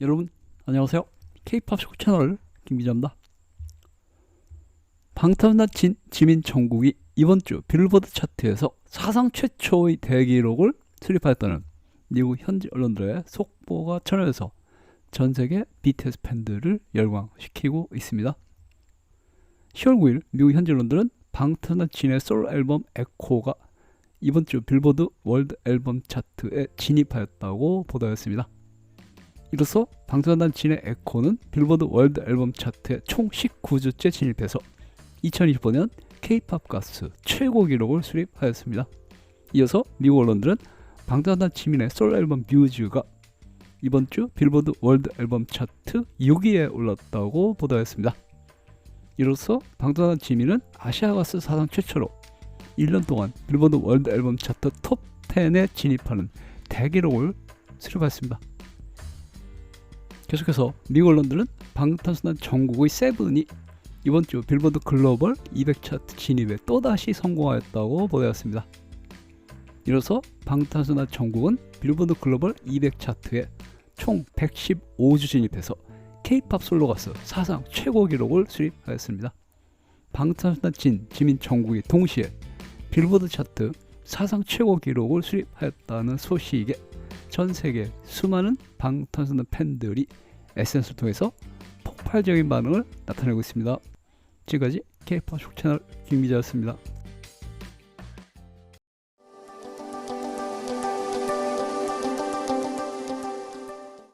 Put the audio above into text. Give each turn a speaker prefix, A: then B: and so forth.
A: 여러분 안녕하세요. K-팝 쇼 채널 김기자입니다. 방탄소년단 지민 정국이 이번 주 빌보드 차트에서 사상 최초의 대기록을 수립하였다는 미국 현지 언론들의 속보가 전해져서 전 세계 BTS 팬들을 열광시키고 있습니다. 10월 9일 미국 현지 언론들은 방탄소년단 진의 솔로 앨범 에코가 이번 주 빌보드 월드 앨범 차트에 진입하였다고 보도했습니다. 이로써 방탄소년단 진의 에코는 빌보드 월드 앨범 차트에 총 19주째 진입해서 2025년 K-팝 가수 최고 기록을 수립하였습니다. 이어서 미국 언론들은 방탄소년단 지민의 솔로 앨범 뮤즈가 이번 주 빌보드 월드 앨범 차트 6위에 올랐다고 보도했습니다. 이로써 방탄소년단 지민은 아시아 가수 사상 최초로 1년 동안 빌보드 월드 앨범 차트 톱 10에 진입하는 대기록을 수립했습니다. 계속해서 미국 언론들은 방탄소년단 정국의 세븐이 이번 주 빌보드 글로벌 200 차트 진입에 또다시 성공하였다고 보도했습니다. 이로써 방탄소년단 정국은 빌보드 글로벌 200 차트에 총 115주 진입해서 K-팝 솔로 가수 사상 최고 기록을 수립하였습니다. 방탄소년단 진, 지민 정국이 동시에 빌보드 차트 사상 최고 기록을 수립하였다는 소식에 전 세계 수많은 방탄소년단 팬들이 SNS를 통해서 폭발적인 반응을 나타내고 있습니다. 지금까지 K-팝 쇼 채널 김기자였습니다.